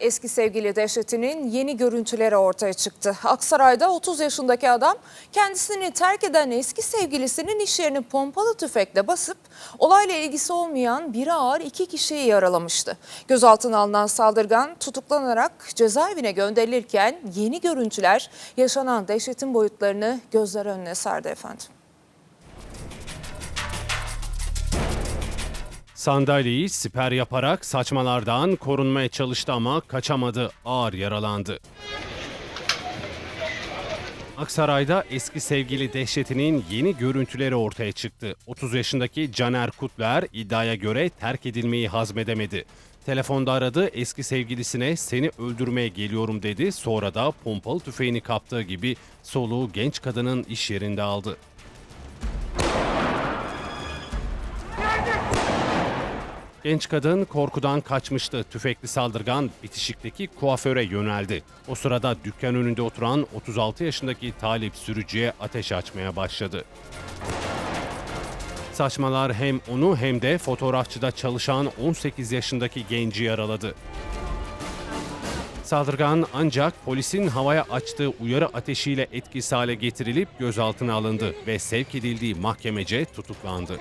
Eski sevgili Dehşet'inin yeni görüntüleri ortaya çıktı. Aksaray'da 30 yaşındaki adam kendisini terk eden eski sevgilisinin iş yerini pompalı tüfekle basıp olayla ilgisi olmayan biri ağır iki kişiyi yaralamıştı. Gözaltına alınan saldırgan tutuklanarak cezaevine gönderilirken yeni görüntüler yaşanan dehşetin boyutlarını gözler önüne serdi efendim. Sandalyeyi siper yaparak saçmalardan korunmaya çalıştı ama kaçamadı, ağır yaralandı. Aksaray'da eski sevgili Dehşet'inin yeni görüntüleri ortaya çıktı. 30 yaşındaki Caner Kutler iddiaya göre terk edilmeyi hazmedemedi. Telefonda aradı eski sevgilisine seni öldürmeye geliyorum dedi. Sonra da pompalı tüfeğini kaptığı gibi soluğu genç kadının iş yerinde aldı. Genç kadın korkudan kaçmıştı. Tüfekli saldırgan bitişikteki kuaföre yöneldi. O sırada dükkan önünde oturan 36 yaşındaki Talip sürücüye ateş açmaya başladı. Saçmalar hem onu hem de fotoğrafçıda çalışan 18 yaşındaki genci yaraladı. Saldırgan ancak polisin havaya açtığı uyarı ateşiyle etkisiz hale getirilip gözaltına alındı ve sevk edildiği mahkemece tutuklandı.